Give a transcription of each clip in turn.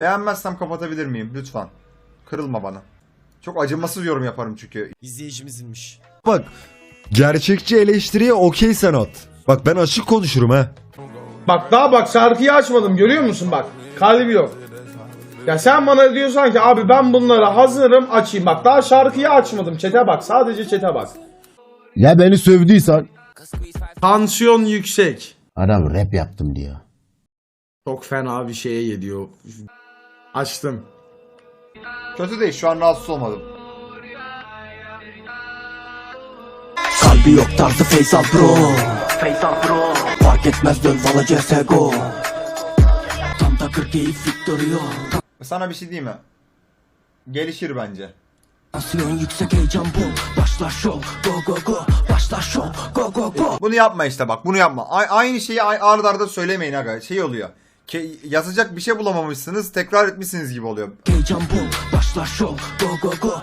Beğenmezsem kapatabilir miyim lütfen? Kırılma bana. Çok acımasız yorum yaparım çünkü. İzleyicimizmiş. Bak gerçekçi eleştiriye okey sen at. Bak ben açık konuşurum ha. Bak daha bak şarkıyı açmadım görüyor musun bak. Kalbi yok. Ya sen bana diyorsan ki abi ben bunlara hazırım açayım. Bak daha şarkıyı açmadım. Çete bak sadece çete bak. Ya beni sövdüysen Tansiyon yüksek. adam rap yaptım diyor. Çok fena bir şeye geliyor. Açtım. Kötü değil şu an rahatsız olmadım. Kalbi yok tarzı Faysal Bro Faysal Bro Fark etmez dön valla CSGO Tam takır keyif duruyor Sana bir şey diyeyim mi? Gelişir bence. Tansiyon yüksek heyecan bu Başlar şov Go go go Başlar şov Go go go Bunu yapma işte bak bunu yapma. A- aynı şeyi a- arda arda söylemeyin aga. Şey oluyor. Yazacak bir şey bulamamışsınız tekrar etmişsiniz gibi oluyor. Heyecan bu Başlar şov Go go go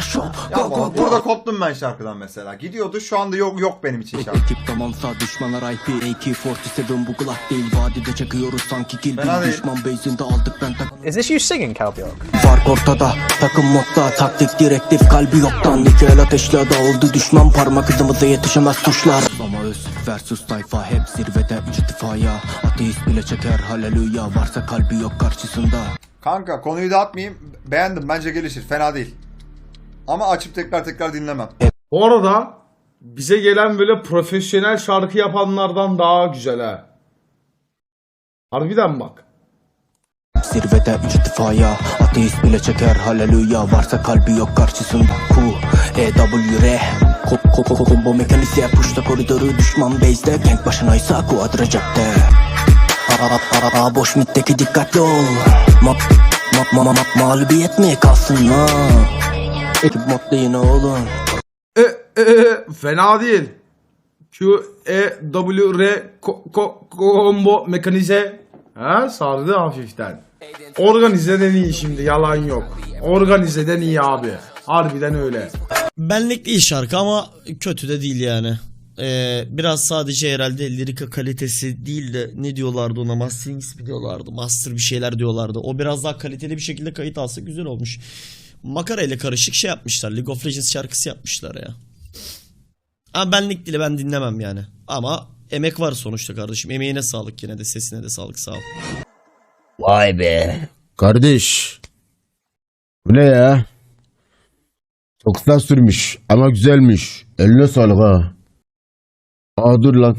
Şov Go go go burada koptum ben şarkıdan mesela. Gidiyordu şu anda yok yok benim için şarkı. Ekip tamamsa düşmanlar IP AK-47 bu Glock değil Vadide çakıyoruz sanki kill Fena değil. düşman base'inde aldık ben tak Is this you singing, Calbion? Fark ortada takım modda taktik direktif kalbi yoktan İki el ateşle dağıldı düşman parmak izimize yetişemez tuşlar Ama öz versus tayfa hep zirvede üç ittifaya Ateist bile çeker haleluya varsa kalbi yok karşısında Kanka konuyu dağıtmayayım. Beğendim bence gelişir fena değil. Ama açıp tekrar tekrar dinlemem. Bu arada bize gelen böyle profesyonel şarkı yapanlardan daha güzel ha. Harbiden bak. Zirvede üç ittifaya Ateist bile çeker. Haleluya Varsa kalbi yok karşısında. Q, E, W, R Ko- ko- ko- Combo mekanizya Puşta koridoru düşman base'de. Gank başınaysa quadra cepte Ara, ara, ara, boş middeki dikkatli ol. Ma, ma, ma, ma, ma- mağlubiyet mi kalsın ha Ekip modda yine oğlum E, e, e, fena değil. Q, E, W, R, ko, ko, combo mekanize. Ha sardı hafiften. Organizeden iyi şimdi yalan yok. Organizeden iyi abi. Harbiden öyle. Benlik değil şarkı ama kötü de değil yani. Ee, biraz sadece herhalde lirika kalitesi değil de ne diyorlardı ona mastering mi diyorlardı master bir şeyler diyorlardı. O biraz daha kaliteli bir şekilde kayıt alsa güzel olmuş. Makara ile karışık şey yapmışlar. League of Legends şarkısı yapmışlar ya. Ama benlik değil ben dinlemem yani. Ama emek var sonuçta kardeşim. Emeğine sağlık yine de sesine de sağlık sağ ol. Vay be. Kardeş. Bu ne ya? Çok kısa sürmüş ama güzelmiş. Eline sağlık ha. Aa dur lan.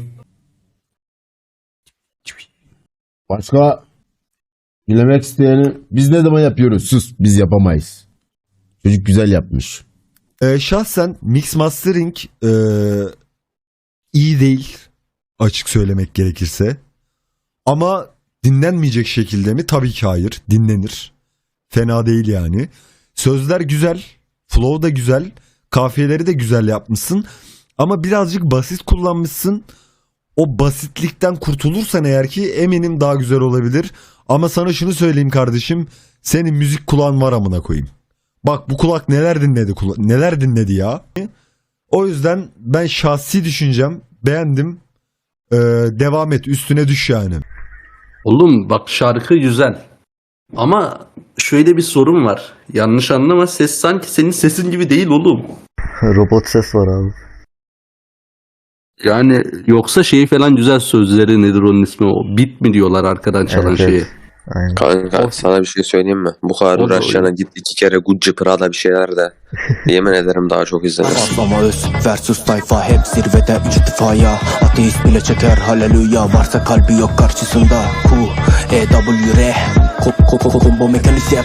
Başka dinlemek isteyeni biz ne zaman yapıyoruz? Sus biz yapamayız. Çocuk güzel yapmış. Ee, şahsen mix mastering ee, iyi değil açık söylemek gerekirse. Ama dinlenmeyecek şekilde mi? Tabii ki hayır. Dinlenir. Fena değil yani. Sözler güzel. Flow da güzel. Kafiyeleri de güzel yapmışsın. Ama birazcık basit kullanmışsın. O basitlikten kurtulursan eğer ki eminim daha güzel olabilir. Ama sana şunu söyleyeyim kardeşim. Senin müzik kulağın var amına koyayım. Bak bu kulak neler dinledi kula- neler dinledi ya. O yüzden ben şahsi düşüncem beğendim. Ee, devam et üstüne düş yani. Oğlum bak şarkı güzel. Ama şöyle bir sorun var. Yanlış anlama ses sanki senin sesin gibi değil oğlum. Robot ses var abi. Yani yoksa şeyi falan güzel sözleri nedir onun ismi o bit mi diyorlar arkadan çalan Evet, şeyi. Aynen. Kanka sana bir şey söyleyeyim mi? Bu kadar uğraşacağına git iki kere Gucci Prada bir şeyler de. Yemin ederim daha çok izlenirsin. Ama öz versus tayfa hep zirvede üç ittifaya Ateist bile çeker haleluya Varsa kalbi yok karşısında Q, E, W, R Ko- ko- ko- Combo mekanizya